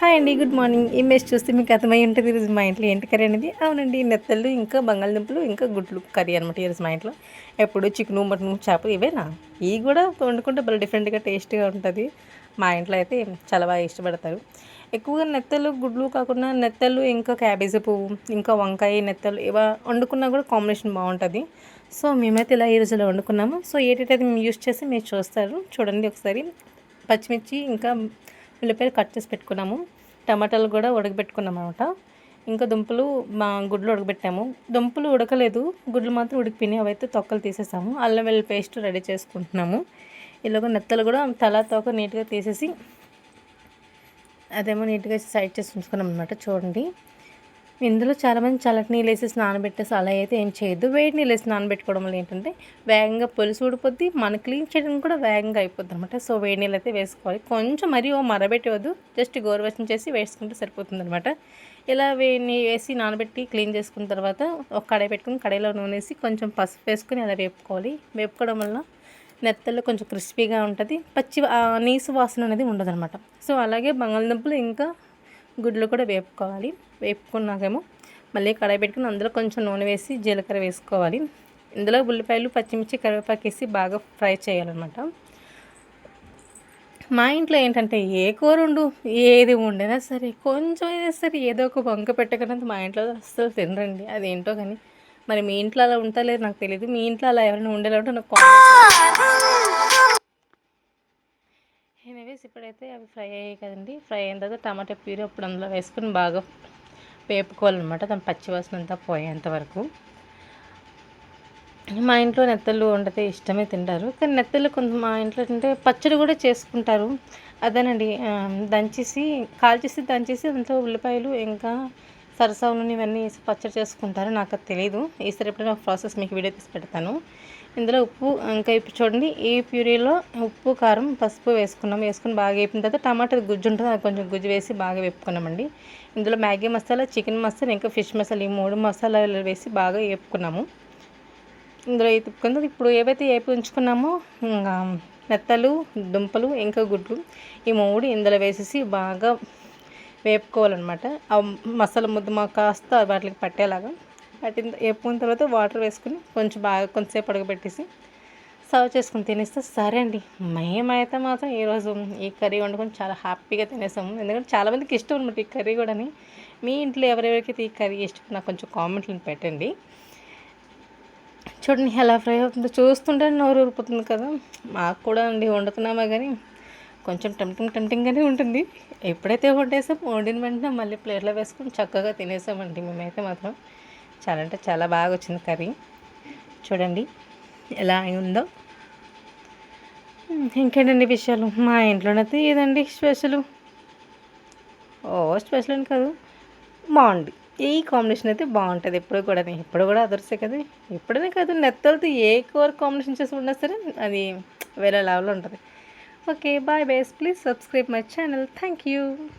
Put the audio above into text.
Hi అండి good morning. Image చూస్తే మీకు అర్థమై ఉంటుంది ఈరోజు మా ఇంట్లో ఏంటి కర్రీ అనేది? అవునండి నెత్తళ్ళు ఇంకా బంగాళదుంపలు ఇంకా గుడ్లు కర్రీ అనమాట ఈరోజు మా ఇంట్లో. ఎప్పుడు చికెను మటన్ చేపలు ఇవేనా? ఇవి కూడా వండుకుంటే భలే డిఫరెంట్గా టేస్ట్గా ఉంటుంది. మా ఇంట్లో అయితే చాలా బాగా ఇష్టపడతారు. ఎక్కువగా నెత్తలు గుడ్లు కాకుండా నెత్తలు ఇంకా క్యాబేజీ పువ్వు ఇంకా వంకాయ నెత్తలు ఇవ వండుకున్నా కూడా కాంబినేషన్ బాగుంటుంది. సో మేమైతే ఇలా ఈ రోజులో వండుకున్నాము. సో ఏటైతే మేము యూస్ చేసి మీరు చూస్తారు. చూడండి ఒకసారి. పచ్చిమిర్చి ఇంకా ఉల్లిపాయలు కట్ చేసి పెట్టుకున్నాము. టమాటాలు కూడా ఉడకబెట్టుకున్నాం అనమాట ఇంకా దుంపలు మా గుడ్లు ఉడకబెట్టాము. దుంపలు ఉడకలేదు. గుడ్లు మాత్రం ఉడికిపోయినాయి. అవైతే తొక్కలు తీసేసాము. అల్లం వెల్లి పేస్ట్ రెడీ చేసుకుంటున్నాము. ఇలాగ నెత్తలు కూడా తల తోక నీట్గా తీసేసి అదేమో నీట్గా సైడ్ చేసి ఉంచుకున్నాం అనమాట చూడండి. ఇందులో చాలామంది చల్లటి నీళ్ళు వేసి స్నానబెట్టేసి అలా అయితే ఏం చేయొద్దు. వేడి నీళ్ళు వేసి నానబెట్టుకోవడం వల్ల ఏంటంటే వేగంగా పులుసు ఊడిపోద్ది మన క్లీన్ చేయడం కూడా వేగంగా అయిపోద్ది అనమాట సో వేడి నీళ్ళు అయితే వేసుకోవాలి. కొంచెం మరీ ఓ మరబెట్టవద్దు జస్ట్ గోరువెచ్చం చేసి వేసుకుంటే సరిపోతుంది అనమాట ఇలా వేడిని వేసి నానబెట్టి క్లీన్ చేసుకున్న తర్వాత ఒక కడాయి పెట్టుకుని కడాయిలో నూనె వేసి కొంచెం పసుపు వేసుకొని అలా వేపుకోవాలి. వేపుకోవడం వల్ల నెత్తల్లో కొంచెం క్రిస్పీగా ఉంటుంది. పచ్చి నీసు వాసన అనేది ఉండదు అనమాట సో అలాగే బంగాళదుంపలు ఇంకా గుడ్లు కూడా వేపుకోవాలి. వేపుకున్నాకేమో మళ్ళీ కడాయి పెట్టుకుని అందులో కొంచెం నూనె వేసి జీలకర్ర వేసుకోవాలి. ఇందులో ఉల్లిపాయలు పచ్చిమిర్చి కరివేపాకు వేసి బాగా ఫ్రై చేయాలన్నమాట. మా ఇంట్లో ఏంటంటే ఏ కూర ఉండు ఏది వండినా సరే కొంచెం అయినా సరే ఏదో ఒక వంక పెట్టకనంత మా ఇంట్లో అస్సలు తినరండి. అదేంటో కానీ. మరి మీ ఇంట్లో అలా ఉంటలేదు నాకు తెలియదు మీ ఇంట్లో అలా ఎవరైనా ఉండేలా ఉంటే నాకు ఎనీవేస్ ఇప్పుడైతే అవి ఫ్రై అయ్యాయి కదండి. ఫ్రై అయిన తర్వాత టమాటా ప్యూరీ అప్పుడు అందులో వేసుకొని బాగా వేపుకోవాలన్నమాట. దాని పచ్చివాసన అంతా పోయేంత వరకు. మా ఇంట్లో నెత్తళ్ళు వండితే ఇష్టమే తింటారు. కానీ నెత్తళ్ళు కొంత మా ఇంట్లో అంటే పచ్చడి కూడా చేసుకుంటారు. అదేనండి దంచేసి కాల్చేసి దంచేసి దాంట్లో ఉల్లిపాయలు ఇంకా సరసవులను ఇవన్నీ వేసి పచ్చడి చేసుకుంటారు నాకు అది తెలియదు ఈసారి ఎప్పుడైనా ప్రాసెస్ మీకు వీడియో తీసి పెడతాను. ఇందులో ఉప్పు ఇంకా ఇప్పుడు చూడండి ఈ ప్యూరీలో ఉప్పు కారం పసుపు వేసుకున్నాం. వేసుకుని బాగా వేపిన తర్వాత టమాటా గుజ్జు ఉంటుంది అది కొంచెం గుజ్జు వేసి బాగా వేపుకున్నామండి. ఇందులో మ్యాగీ మసాలా చికెన్ మసాలా ఇంకా ఫిష్ మసాలా ఈ మూడు మసాలాలు వేసి బాగా వేపుకున్నాము. ఇందులో తిప్పుకుంది. ఇప్పుడు ఏవైతే వేపి ఉంచుకున్నామో మెత్తలు దుంపలు ఇంకా గుడ్లు ఈ మూడు ఇందులో వేసేసి బాగా వేపుకోవాలన్నమాట. ఆ మసాలా ముద్ద మాకు కాస్త వాటికి పట్టేలాగా. పట్టిన వేపుకున్న తర్వాత వాటర్ వేసుకుని కొంచెం బాగా కొంతసేపు అడగబెట్టేసి సర్వ్ చేసుకుని తినేస్తే సరే అండి. మేమైతే మాత్రం ఈరోజు ఈ కర్రీ వండుకొని చాలా హ్యాపీగా తినేసాము. ఎందుకంటే చాలామందికి ఇష్టం అనమాట ఈ కర్రీ కూడా మీ ఇంట్లో ఎవరెవరికైతే ఈ కర్రీ ఇష్టం నాకు కొంచెం కామెంట్లు పెట్టండి. చూడండి ఎలా ఫ్రై అవుతుందో. చూస్తుంటే నోరు ఊరిపోతుంది కదా. మాకు కూడా అండి వండుతున్నామా కానీ కొంచెం టెంప్టింగ్ టెంప్టింగ్గానే ఉంటుంది. ఎప్పుడైతే వండేసాం వండిన వెంటనే మళ్ళీ ప్లేట్లో వేసుకొని చక్కగా తినేసామండి మేమైతే మాత్రం. చాలా అంటే చాలా బాగా వచ్చింది కర్రీ. చూడండి ఎలా ఉందో. ఇంకేంటండి విషయాలు? మా ఇంట్లోనైతే ఏదండి స్పెషల్? ఓ స్పెషల్ అని కాదు. బాగుంది. ఈ కాంబినేషన్ అయితే బాగుంటుంది. ఎప్పుడు కూడా ఎప్పుడు కూడా అదర్సే కదా. ఎప్పుడనే కాదు నెత్తలతో ఏ కూర కాంబినేషన్ చేసి ఉన్నా సరే అది వేరే లెవెల్లో ఉంటుంది. Okay, bye guys. Please subscribe my channel. Thank you.